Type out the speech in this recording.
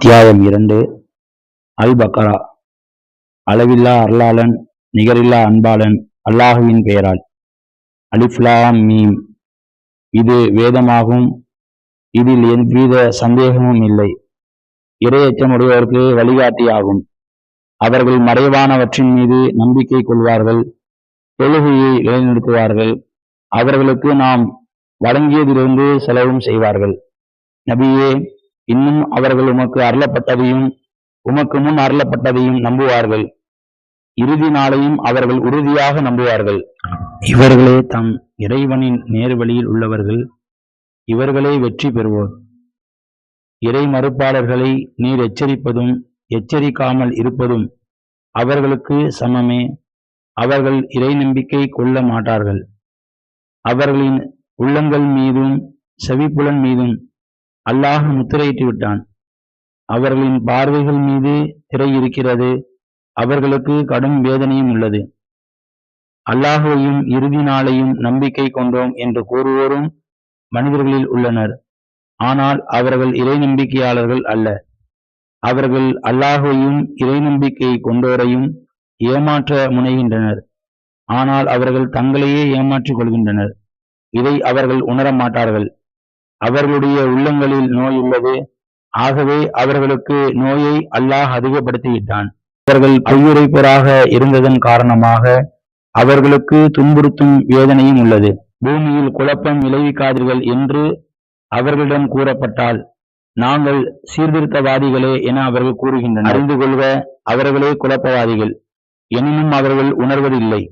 அத்தியாயம் இரண்டு. அல் பக்கரா அளவில்லா அருளாளன் நிகரில்லா அன்பாளன் அல்லாஹுவின் பெயரால். அலிஃப்லாம் மீம். இது வேதமாகும். இதில் எவ்வித சந்தேகமும் இல்லை. இரையச்சமுடையவருக்கு வழிகாட்டியாகும். அவர்கள் மறைவானவற்றின் மீது நம்பிக்கை கொள்வார்கள். தொழுகையை நிலைநிறுத்துவார்கள். அவர்களுக்கு நாம் வழங்கியதிலிருந்து செலவும் செய்வார்கள். நபியே இன்னும் அவர்கள் உமக்கு அருளப்பட்டதையும் உமக்கு முன் அருளப்பட்டதையும் நம்புவார்கள். இறுதி நாளையும் அவர்கள் உறுதியாக நம்புவார்கள். இவர்களே தம் இறைவனின் நேர்வழியில் உள்ளவர்கள் இவர்களே வெற்றி பெறுவோர். இறை மறுப்பாளர்களை நீர் எச்சரிப்பதும் எச்சரிக்காமல் இருப்பதும் அவர்களுக்கு சமமே. அவர்கள் இறை நம்பிக்கை கொள்ள மாட்டார்கள். அவர்களின் உள்ளங்கள் மீதும் செவிப்புலன் மீதும் அல்லாஹ் முத்திரையிட்டு விட்டான். அவர்களின் பார்வைகள் மீது திரை இருக்கிறது. அவர்களுக்கு கடும் வேதனையும் உள்ளது. அல்லாஹுவையும் இறுதி நாளையும் நம்பிக்கை கொண்டோம் என்று கூறுவோரும் மனிதர்களில் உள்ளனர். ஆனால் அவர்கள் இறை நம்பிக்கையாளர்கள் அல்ல. அவர்கள் அல்லாஹையும் இறை நம்பிக்கை கொண்டோரையும் ஏமாற்ற முனைகின்றனர். ஆனால் அவர்கள் தங்களையே ஏமாற்றிக் கொள்கின்றனர். இதை அவர்கள் உணர மாட்டார்கள் அவர்களுடைய உள்ளங்களில் நோய் உள்ளது. ஆகவே அவர்களுக்கு நோயை அல்லாஹ் அதிகப்படுத்திவிட்டான். அவர்கள் பொய்யுரைப்பராக இருந்ததன் காரணமாக அவர்களுக்கு துன்புறுத்தும் வேதனையும் உள்ளது. பூமியில் குழப்பம் விளைவிக்காதீர்கள் என்று அவர்களிடம் கூறப்பட்டால் நாங்கள் சீர்திருத்தவாதிகளே என அவர்கள் கூறுகின்றனர். அறிந்து கொள்வ அவர்களே குழப்பவாதிகள். எனினும் அவர்கள் உணர்வதில்லை.